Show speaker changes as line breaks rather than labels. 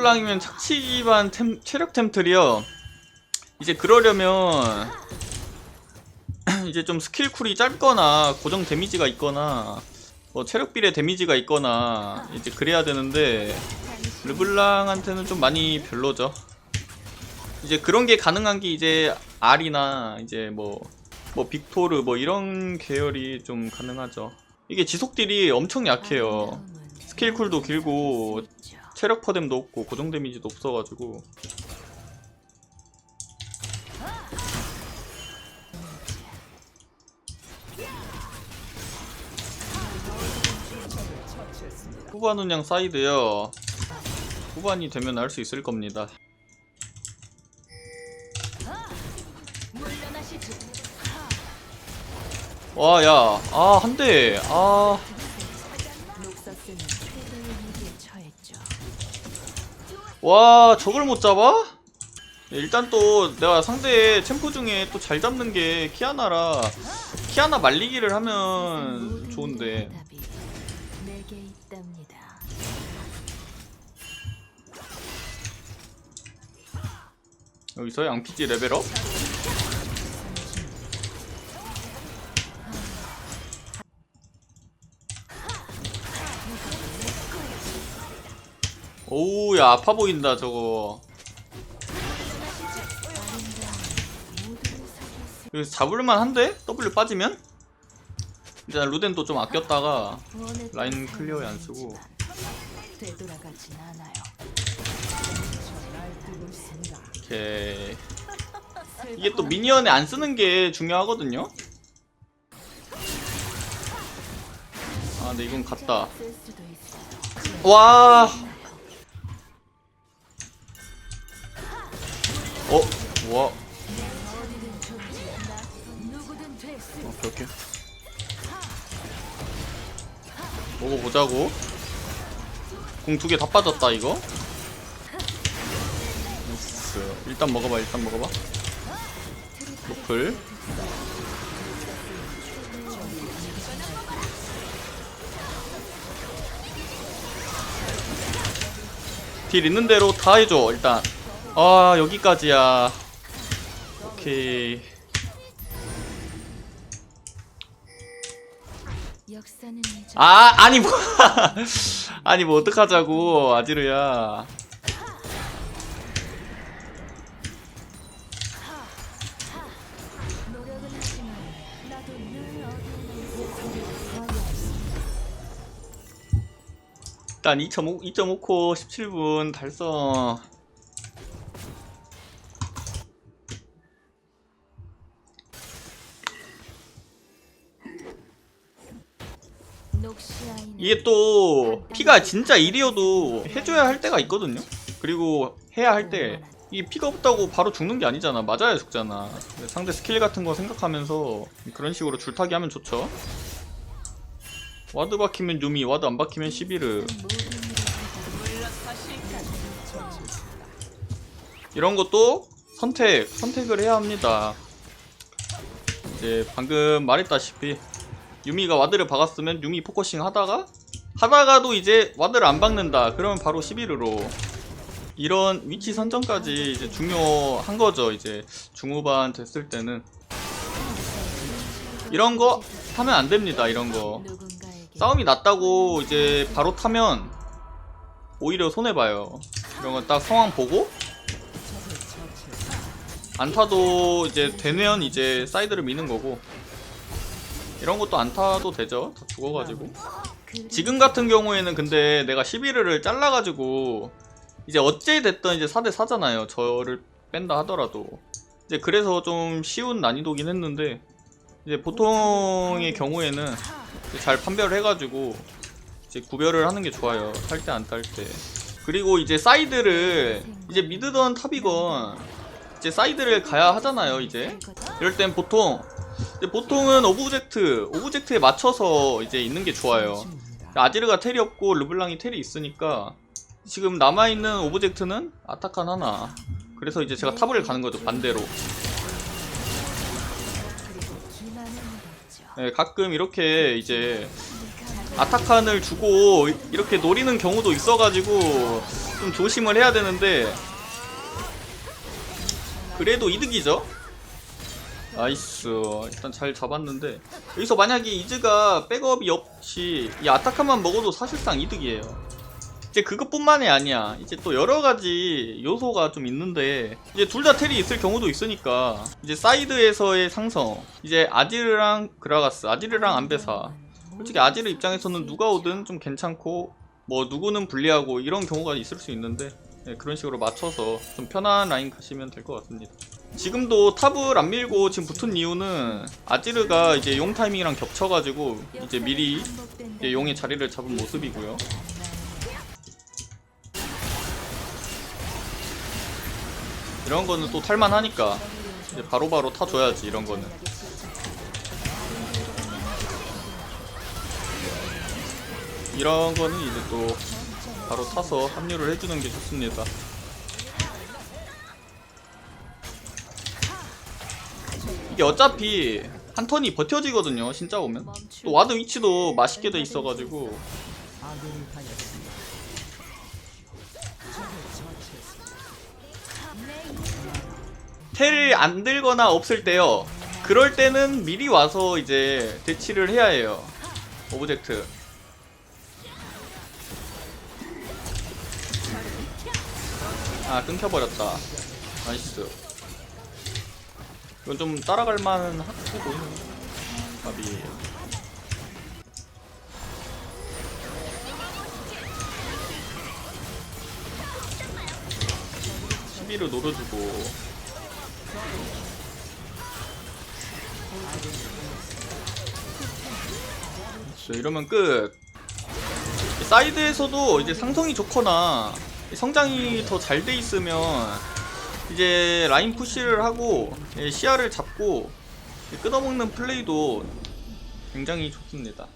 르블랑이면 착취 기반 템, 체력 템틀이요. 이제 그러려면 이제 좀 스킬 쿨이 짧거나 고정 데미지가 있거나 뭐 체력 비례 데미지가 있거나 이제 그래야 되는데 르블랑한테는 좀 많이 별로죠. 이제 그런 게 가능한 게 이제 알이나 이제 뭐 뭐 빅토르 뭐 이런 계열이 좀 가능하죠. 이게 지속 딜이 엄청 약해요. 스킬 쿨도 길고 체력 퍼뎀도 없고 고정 데미지도 없어가지고. 후반 운영 사이드요. 후반이 되면 할 수 있을 겁니다. 와야. 아 한대. 아.
녹서스는 최대의 위기에 처했죠.
와 저걸 못 잡아? 일단 또 내가 상대 챔프 중에 또 잘 잡는 게 키아나라 키아나 말리기를 하면 좋은데. 여기서 양피지 레벨업 오우 야 아파 보인다 저거 이거 잡을만 한데? W 빠지면? 일단 루덴도 좀 아꼈다가 라인 클리어에 안 쓰고. 오케이 이게 또 미니언에 안 쓰는 게 중요하거든요 아 근데 이건 갔다
쓸 어? 될수
오케이 오케이 먹어보자고. 공 두 개 다 빠졌다 이거? 나이스. 일단 먹어봐 일단 먹어봐. 노플. 딜 있는 대로 다 해줘 일단 아 여기까지야. 오케이. 아 아니 뭐. 아니 뭐 어떡하자고 아지르야. 일단 2.5 2.5코 17분 달성 이게 또 피가 진짜 1이어도 해줘야 할 때가 있거든요. 그리고 해야 할 때 이게 피가 없다고 바로 죽는 게 아니잖아. 맞아야 죽잖아. 상대 스킬 같은 거 생각하면서 그런 식으로 줄타기 하면 좋죠. 와드 박히면 유미 와드 안 박히면 시비르 이런 것도 선택, 선택을 해야 합니다. 이제 방금 말했다시피 유미가 와드를 박았으면 유미 포커싱 하다가 하다가도 이제 와드를 안 박는다. 그러면 바로 11으로 이런 위치 선정까지 이제 중요한 거죠. 이제 중후반 됐을 때는 이런 거 하면 안 됩니다. 이런 거 싸움이 났다고 이제 바로 타면 오히려 손해봐요. 이런 건 딱 상황 보고 안 타도 이제 되면 이제 사이드를 미는 거고 이런 것도 안 타도 되죠. 다 죽어가지고
그
지금 같은 경우에는 근데 내가 11을 잘라가지고 이제 어째 됐든 이제 4대 4잖아요. 저를 뺀다 하더라도 이제 그래서 좀 쉬운 난이도긴 했는데 이제 보통의 경우에는 이제 잘 판별을 해가지고 이제 구별을 하는 게 좋아요. 탈 때 안 탈 때. 그리고 이제 사이드를 이제 미드던 탑이건 이제 사이드를 가야 하잖아요. 이제 이럴 땐 보통 보통은 오브젝트 오브젝트에 맞춰서 이제 있는 게 좋아요. 아지르가 텔이 없고 르블랑이 텔이 있으니까 지금 남아있는 오브젝트는 아타칸 하나 그래서 이제 제가 탑을 가는 거죠 반대로. 네, 가끔 이렇게 이제 아타칸을 주고 이렇게 노리는 경우도 있어가지고 좀 조심을 해야 되는데 그래도 이득이죠? 나이스. 일단 잘 잡았는데. 여기서 만약에 이즈가 백업이 없이 이 아타카만 먹어도 사실상 이득이에요. 이제 그것뿐만이 아니야. 이제 또 여러가지 요소가 좀 있는데 이제 둘 다 텔이 있을 경우도 있으니까 이제 사이드에서의 상성. 이제 아지르랑 그라가스 아지르랑 안배사. 솔직히 아지르 입장에서는 누가 오든 좀 괜찮고 뭐 누구는 불리하고 이런 경우가 있을 수 있는데 네, 그런 식으로 맞춰서 좀 편한 라인 가시면 될 것 같습니다. 지금도 탑을 안 밀고 지금 붙은 이유는 아지르가 이제 용 타이밍이랑 겹쳐가지고 이제 미리 이제 용의 자리를 잡은 모습이고요. 이런 거는 또 탈만하니까 이제 바로바로 타줘야지 이런 거는. 이런 거는 이제 또 바로 타서 합류를 해주는 게 좋습니다. 이게 어차피 한 턴이 버텨지거든요. 진짜 오면 또 와드 위치도 맛있게 돼 있어가지고 텔 안 들거나 없을 때요. 그럴 때는 미리 와서 이제 대치를 해야 해요. 오브젝트. 아 끊겨버렸다. 나이스. 이건 좀 따라갈 만한 해 보이네 가비 시비를 노려주고. 그렇죠, 이러면 끝. 사이드에서도 이제 상성이 좋거나 성장이 더 잘 돼 있으면 이제 라인 푸시를 하고 예, 시야를 잡고 끊어먹는 플레이도 굉장히 좋습니다.